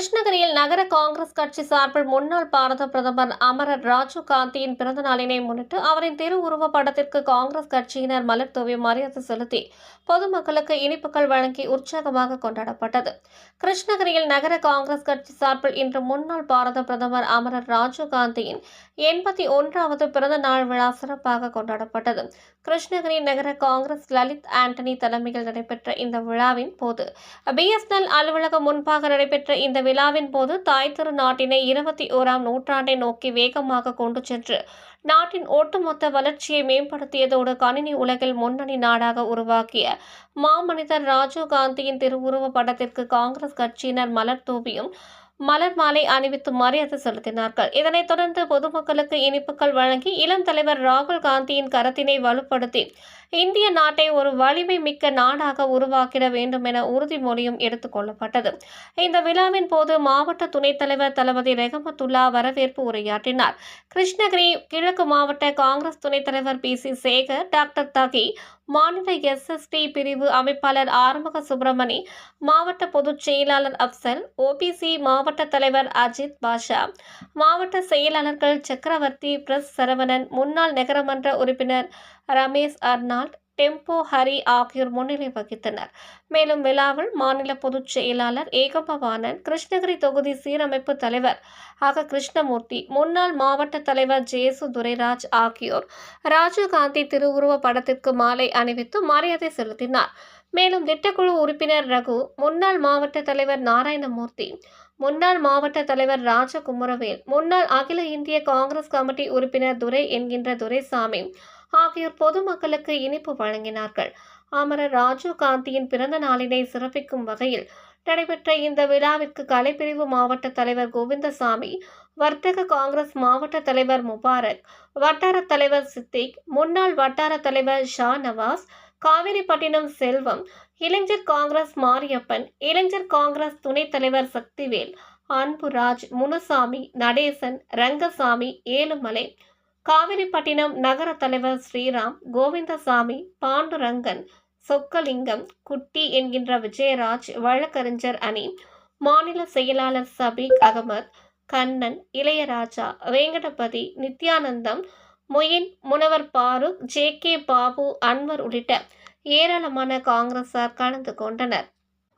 நகர காங்கிரஸ் கட்சி சார்பில் முன்னாள் பாரத பிரதமர் அமரர் ராஜீவ் காந்தியின் பிறந்த நாளினை முன்னிட்டு அவரின் திருவுருவ படத்திற்கு காங்கிரஸ் கட்சியினர் மலர் தூவி மரியாதை செலுத்தி பொதுமக்களுக்கு இனிப்புகள் வழங்கி உற்சாகமாக கொண்டாடப்பட்டது. கிருஷ்ணகிரியில் நகர காங்கிரஸ் கட்சி சார்பில் இன்று முன்னாள் பாரத பிரதமர் அமரர் ராஜீவ் காந்தியின் எண்பத்தி ஒன்றாவது பிறந்த நாள் விழா சிறப்பாக கொண்டாடப்பட்டது. கிருஷ்ணகிரி நகர காங்கிரஸ் லலித் ஆண்டனி தலைமையில் நடைபெற்ற இந்த விழாவின் போது பிஎஸ்என்எல் அலுவலகம் முன்பாக நடைபெற்ற இந்த விழாவின் போது தாய் திரு நாட்டினை இருபத்தி ஓராம் நூற்றாண்டை நோக்கி வேகமாக கொண்டு சென்று நாட்டின் ஒட்டுமொத்த வளர்ச்சியை மேம்படுத்தியதோடு கணினி உலகில் முன்னணி நாடாக உருவாக்கிய மாமனிதர் ராஜீவ் காந்தியின் திருவுருவ படத்திற்கு காங்கிரஸ் கட்சியினர் மலர் தூவியும் மலர் மாலை அணிவித்து மரியாதை செலுத்தினார்கள். இதனைத் தொடர்ந்து பொதுமக்களுக்கு இனிப்புகள் வழங்கி இளம் தலைவர் ராகுல் காந்தியின் கரத்தினை வலுப்படுத்தி இந்திய நாட்டை ஒரு வலிமை மிக்க நாடாக உருவாக்கிட வேண்டும் என உறுதிமொழியும் எடுத்துக்கொள்ளப்பட்டது இந்த விழாவின் போது மாவட்ட துணைத் தலைவர் தளபதி ரெகமத்துல்லா வரவேற்பு உரையாற்றினார். கிருஷ்ணகிரி கிழக்கு மாவட்ட காங்கிரஸ் துணைத் தலைவர் P. C. Sekar doctor Taqi மாநில எஸ்எஸ்டி பிரிவு அமைப்பாளர் ஆறுமுக சுப்பிரமணி மாவட்ட பொதுச் செயலாளர் அப்சல் ஓபிசி மாவட்ட தலைவர் அஜித் பாஷா மாவட்ட செயலாளர்கள் சக்கரவர்த்தி பிரஸ் சரவணன் முன்னாள் நகரமன்ற உறுப்பினர் ரமேஷ் அர்னால்ட் டெம்போ ஹரி ஆகியோர் முன்னிலை வகித்தனர். மேலும் விழாவில் மாநில பொதுச் செயலாளர் ஏகபவானன் கிருஷ்ணகிரி தொகுதி சீரமைப்பு தலைவர் ஆக கிருஷ்ணமூர்த்தி முன்னாள் மாவட்ட தலைவர் ஜேசு துரைராஜ் ஆகியோர் ராஜீவ்காந்தி திருவுருவ படத்திற்கு மாலை அணிவித்து மரியாதை செலுத்தினார். மேலும் திட்டக்குழு உறுப்பினர் ரகு முன்னாள் மாவட்ட தலைவர் நாராயணமூர்த்தி முன்னாள் மாவட்ட தலைவர் ராஜகுமரவேல் முன்னாள் அகில இந்திய காங்கிரஸ் கமிட்டி உறுப்பினர் துரை என்கின்ற துரைசாமி ஆகியோர் பொதுமக்களுக்கு இனிப்பு வழங்கினார்கள். அமரர் ராஜீவ் காந்தியின் பிறந்த நாளினை சிறப்பிக்கும் வகையில் நடைபெற்ற இந்த விழாவிற்கு கலைப்பிரிவு மாவட்ட தலைவர் கோவிந்தசாமி வர்த்தக காங்கிரஸ் மாவட்ட தலைவர் முபாரக் வட்டார தலைவர் சித்திக் முன்னாள் வட்டார தலைவர் ஷா நவாஸ் காவிரிப்பட்டினம் செல்வம் இளைஞர் காங்கிரஸ் மாரியப்பன் இளைஞர் காங்கிரஸ் துணைத் தலைவர் சக்திவேல் அன்புராஜ் முனுசாமி நடேசன் ரங்கசாமி ஏழுமலை காவிரிப்பட்டினம் நகர தலைவர் ஸ்ரீராம் கோவிந்தசாமி பாண்டுரங்கன் சொக்கலிங்கம் குட்டி என்கின்ற விஜயராஜ் வழக்கறிஞர் அணி மாநில செயலாளர் சபீக் அகமது கண்ணன் இளையராஜா வேங்கடபதி நித்யானந்தம் மொயின் முனவர் பாருக் ஜே கே பாபு அன்வர் உள்ளிட்ட ஏராளமான காங்கிரசார் கலந்து கொண்டனர்.